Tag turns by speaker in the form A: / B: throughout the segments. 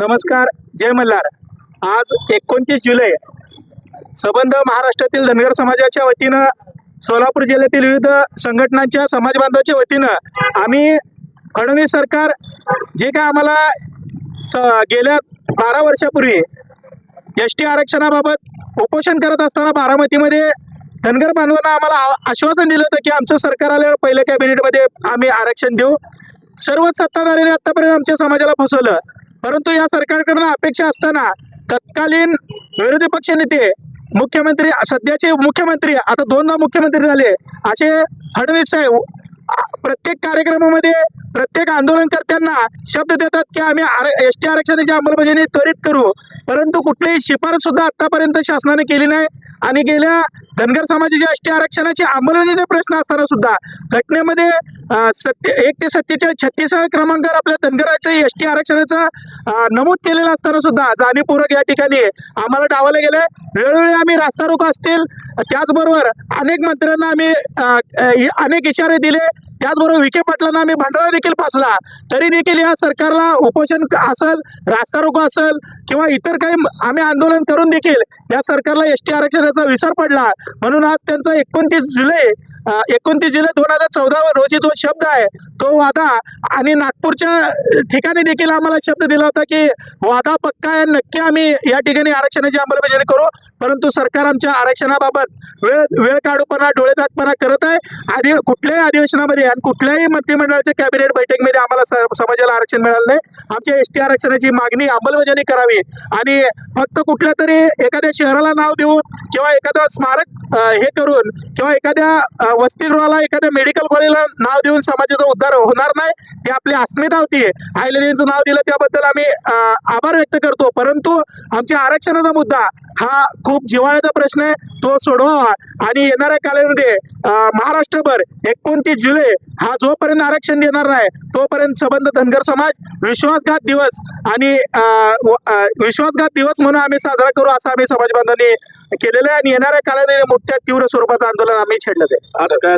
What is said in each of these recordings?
A: नमस्कार जय मल्हार. आज एकोणतीस जुलै संबंध महाराष्ट्रातील धनगर समाजाच्या वतीनं सोलापूर जिल्ह्यातील विविध संघटनांच्या समाज बांधवाच्या वतीनं आम्ही फडणवीस सरकार जे काय आम्हाला गेल्या बारा वर्षापूर्वी एस टी आरक्षणाबाबत उपोषण करत असताना बारामतीमध्ये धनगर बांधवांना आम्हाला आश्वासन दिलं होतं की आमचं सरकार आल्यावर पहिल्या कॅबिनेटमध्ये आम्ही आरक्षण देऊ. सर्वच सत्ताधाऱ्यांनी आतापर्यंत आमच्या समाजाला फसवलं. परंतु या सरकारकडनं अपेक्षा असताना तत्कालीन विरोधी पक्ष नेते मुख्यमंत्री सध्याचे मुख्यमंत्री आता दोनदा मुख्यमंत्री झाले असे फडणवीस साहेब प्रत्येक कार्यक्रमामध्ये प्रत्येक आंदोलनकर्त्यांना शब्द देतात की आम्ही एस टी आरक्षणाची अंमलबजावणी त्वरित करू. परंतु कुठलीही शिफारस सुद्धा आतापर्यंत शासनाने केली नाही. आणि गेल्या धनगर समाजाच्या एस टी आरक्षणाची अंमलबजावणीचा प्रश्न असताना सुद्धा घटनेमध्ये सत्य एक ते सत्तेचाळीस छत्तीसाव्या क्रमांकावर आपल्या धनगराच्या एस टी आरक्षणाचा नमूद केलेला असताना सुद्धा जाणीवपूर्वक या ठिकाणी आम्हाला डावलं गेलंय. वेळोवेळी आम्ही रास्ता रोको असतील. त्याचबरोबर अनेक मंत्र्यांना आम्ही अनेक इशारे दिले. त्याचबरोबर विखे पाटलांना आम्ही भांडारा देखील फासला. तरी देखील या सरकारला उपोषण असेल रास्ता रोको असेल किंवा इतर काही आम्ही आंदोलन करून देखील या सरकारला एस टी आरक्षणाचा विसर पडला. म्हणून आज त्यांचा एकोणतीस जुलै एकोणतीस जुलै दोन हजार चौदा रोजी जो शब्द आहे तो वादा आणि नागपूरच्या ठिकाणी देखील आम्हाला शब्द दिला होता की वादा पक्का आहे नक्की आम्ही या ठिकाणी आरक्षणाची अंमलबजावणी करू. परंतु सरकार आमच्या आरक्षणाबाबत वेळ वेळ काढूपणा डोळेझाकपणा करत आहे. आधी कुठल्याही अधिवेशनामध्ये आणि कुठल्याही मंत्रिमंडळाच्या कॅबिनेट बैठकीमध्ये आम्हाला समाजाला आरक्षण मिळालं नाही. आमच्या एस टी आरक्षणाची मागणी अंमलबजावणी करावी आणि फक्त कुठल्या तरी एखाद्या शहराला नाव देऊन किंवा एखादं स्मारक हे करून किंवा एखाद्या वसतिगृहाला एखाद्या मेडिकल कॉलेजला नाव देऊन समाजाचा उद्धार होणार नाही ते आपली अस्मिता होती. आयलेदींचं नाव दिलं त्याबद्दल आम्ही आभार व्यक्त करतो. परंतु आमच्या आरक्षणाचा मुद्दा हा खूप जिव्हाळ्याचा प्रश्न आहे. तो सोडवावा आणि येणाऱ्या कालावधीमध्ये महाराष्ट्रभर एकोणतीस जुलै हा जोपर्यंत आरक्षण देणार नाही तोपर्यंत संबंध धनगर समाज विश्वासघात दिवस आणि विश्वासघात दिवस म्हणून आम्ही साजरा करू असं आम्ही समाज बांधवांनी केलेलं आहे आणि येणाऱ्या कालावधीमध्ये मोठ्या तीव्र स्वरूपाचं आंदोलन आम्ही छेडलं आहे
B: आज काय?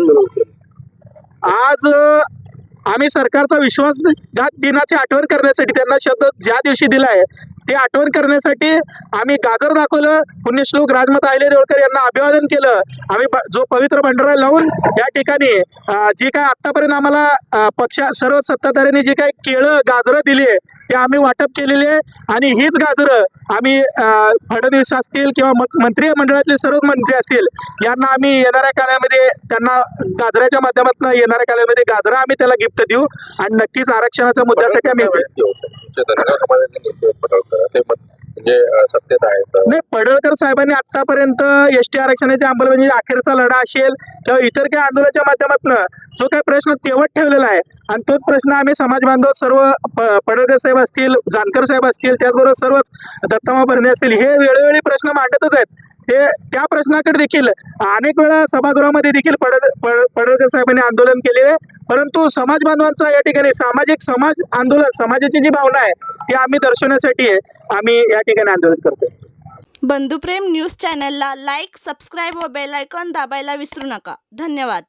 A: आज आम्ही सरकारचा विश्वासघात दिनाची आठवण करण्यासाठी त्यांना शब्द ज्या दिवशी दिलाय हे आठवण करण्यासाठी आम्ही गाजर दाखवलं पुण्यश्लोक राजमाता आयले देवळकर यांना अभिवादन केलं. आम्ही ब- जो पवित्र भंडारा लावून या ठिकाणी जी काय आतापर्यंत आम्हाला पक्षा सर्व सत्ताधाऱ्यांनी जी काही केळं गाजरं दिली ते आम्ही वाटप केलेली आहे. आणि हीच गाजरं आम्ही फडणवीस असतील किंवा मंत्री मंडळातले सर्व मंत्री असतील यांना आम्ही येणाऱ्या काळामध्ये त्यांना गाजराच्या माध्यमातून येणाऱ्या काळामध्ये गाजरा आम्ही त्याला गिफ्ट देऊ. आणि नक्कीच आरक्षणाच्या मुद्द्यासाठी आम्ही
B: ते म्हणजे सत्तेत आहेत
A: नाही पडळकर साहेबांनी आतापर्यंत एस टी आरक्षणाच्या अंमलबजावणी अखेरचा लढा असेल किंवा इतर काही आंदोलनाच्या माध्यमातून जो काही प्रश्न तेवत ठेवलेला आहे आणि तोच प्रश्न आम्ही समाज बांधव सर्व पडळकर साहेब असतील जानकर साहेब असतील त्याचबरोबर सर्वच दत्तामा भरणे असतील हे वेळोवेळी प्रश्न मांडतच आहेत. ते त्या प्रश्नाकडे देखील अनेक वेळा सभागृहामध्ये देखील पडद पडळकर साहेबांनी आंदोलन केलेले परंतु समाज बांधवांचा या ठिकाणी सामाजिक समाज आंदोलन समाजाची जी भावना आहे ती आम्ही दर्शवण्यासाठी आम्ही या ठिकाणी आंदोलन करतो
C: बंधुप्रेम न्यूज चॅनलला लाईक सबस्क्राईब व बेल आयकॉन दाबायला विसरू नका. धन्यवाद.